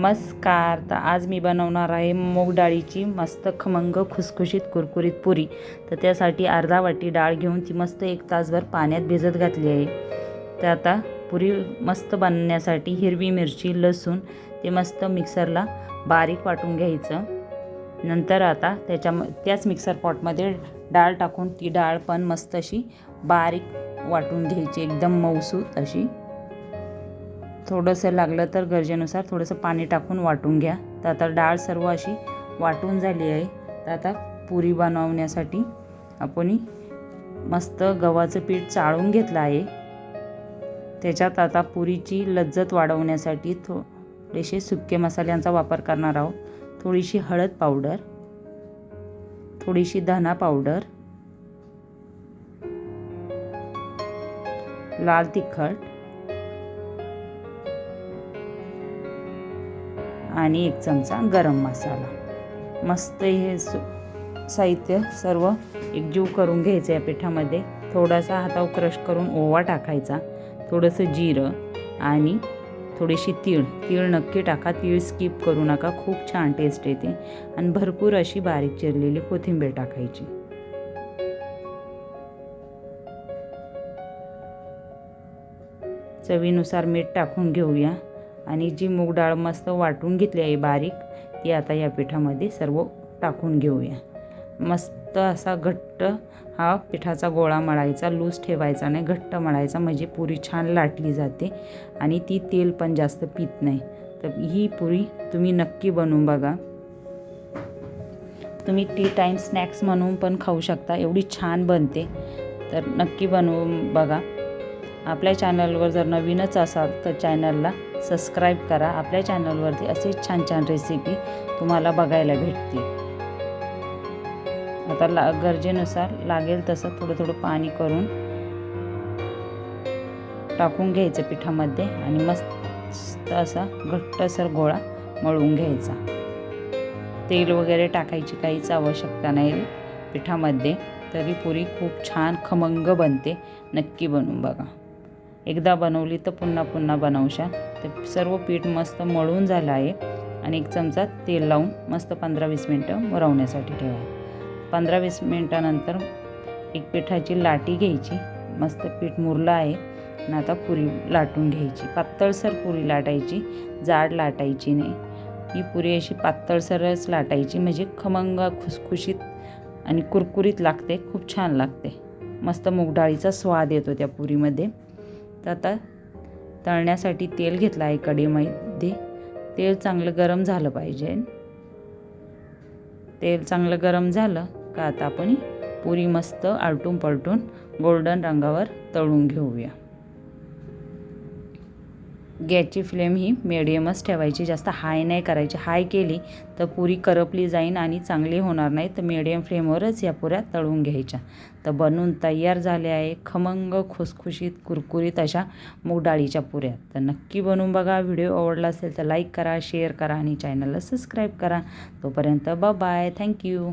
नमस्कार. तर आज मी बनवणार आहे मूग डाळीची मस्त खमंग खुसखुशीत कुरकुरीत पुरी. तर त्यासाठी अर्धा वाटी डाळ घेऊन ती मस्त एक तासभर पाण्यात भिजत घातली आहे. तर आता पुरी मस्त बनण्यासाठी हिरवी मिरची लसूण ते मस्त मिक्सरला बारीक वाटून घ्यायचं. नंतर आता त्याच्या त्याच मिक्सर पॉटमध्ये डाळ टाकून ती डाळ पण मस्त अशी बारीक वाटून घ्यायची एकदम मऊसूत अशी. थोडंसं लागलं तर गरजेनुसार थोडंसं पाणी टाकून वाटून घ्या. तर आता डाळ सर्व अशी वाटून झाली आहे. तर आता पुरी बनवण्यासाठी आपण मस्त गव्हाचं पीठ चाळून घेतलं आहे. त्याच्यात आता पुरीची लज्जत वाढवण्यासाठी थोडेसे सुके मसाल्यांचा वापर करणार आहोत. थोडीशी हळद पावडर थोडीशी धना पावडर लाल तिखट आणि एक चमचा गरम मसाला. मस्त हे साहित्य सर्व एकजीव करून घ्यायचं या पिठामध्ये. थोडासा हातावर क्रश करून ओवा टाकायचा थोडंसं जिरं आणि थोडीशी तीळ. तीळ नक्की टाका तीळ स्किप करू नका खूप छान टेस्ट येते. आणि भरपूर अशी बारीक चिरलेली कोथिंबीर टाकायची. चवीनुसार मीठ टाकून घेऊया. आणि जी मूग डाळ मस्त वाटून घेतली आहे बारीक ती आता या पिठामध्ये सर्व टाकून घेऊया. मस्त असा घट्ट हा पिठाचा गोळा मळायचा लूज ठेवायचा नाही घट्ट मळायचा म्हणजे पुरी छान लाटली जाते आणि ती तेल पण जास्त पित नाही. तर ही पुरी तुम्ही नक्की बनवून बघा. तुम्ही टी टाईम स्नॅक्स म्हणून पण खाऊ शकता एवढी छान बनते. तर नक्की बनवून बघा. आपल्या चॅनलवर जर नवीनच असाल तर चॅनलला सबस्क्राईब करा. आपल्या चॅनलवरती असेच छान छान रेसिपी तुम्हाला बघायला भेटतील. आता ला गरजेनुसार लागेल तसं थोडं थोडं पाणी करून टाकून घ्यायचं पिठामध्ये आणि मस्त असा घट्टसर गोळा मळून घ्यायचा. तेल वगैरे टाकायची काहीच आवश्यकता नाही पिठामध्ये. तरी पुरी खूप छान खमंग बनते. नक्की बनवून बघा. एकदा बनवली तर पुन्हा पुन्हा बनवशाल. तर सर्व पीठ मस्त मळून झालं आहे. आणि एक चमचा तेल लावून मस्त पंधरा वीस मिनटं मुरवण्यासाठी ठेवा. पंधरा वीस मिनटानंतर एक पिठाची लाटी घ्यायची. मस्त पीठ मुरलं आहे. आणि आता पुरी लाटून घ्यायची. पातळसर पुरी लाटायची. जाड लाटायची नाही. ही पुरी अशी पातळसरच लाटायची. म्हणजे खमंग खुसखुशीत आणि कुरकुरीत लागते. खूप छान लागते. मस्त मुगडाळीचा स्वाद येतो त्या पुरीमध्ये. तर आता तळण्यासाठी तेल घेतलं आहे कढईमध्ये तेल चांगलं गरम झालं पाहिजे. तेल चांगलं गरम झालं का आता आपण पुरी मस्त आलटून पलटून गोल्डन रंगावर तळून घेऊया. गॅसची फ्लेम ही मिडियमच ठेवायची. जास्त हाय नाही करायची. हाय केली तर पुरी करपली जाईन आणि चांगली होणार नाही. तर मिडियम फ्लेमवरच या पुऱ्या तळून घ्यायच्या. तर बनवून तयार झाल्या आहे खमंग खुसखुशीत कुरकुरीत अशा मूग डाळीच्या पुऱ्या. तर नक्की बनवून बघा. व्हिडिओ आवडला असेल तर लाईक करा शेअर करा आणि चॅनलला सबस्क्राईब करा. तोपर्यंत बाय थँक्यू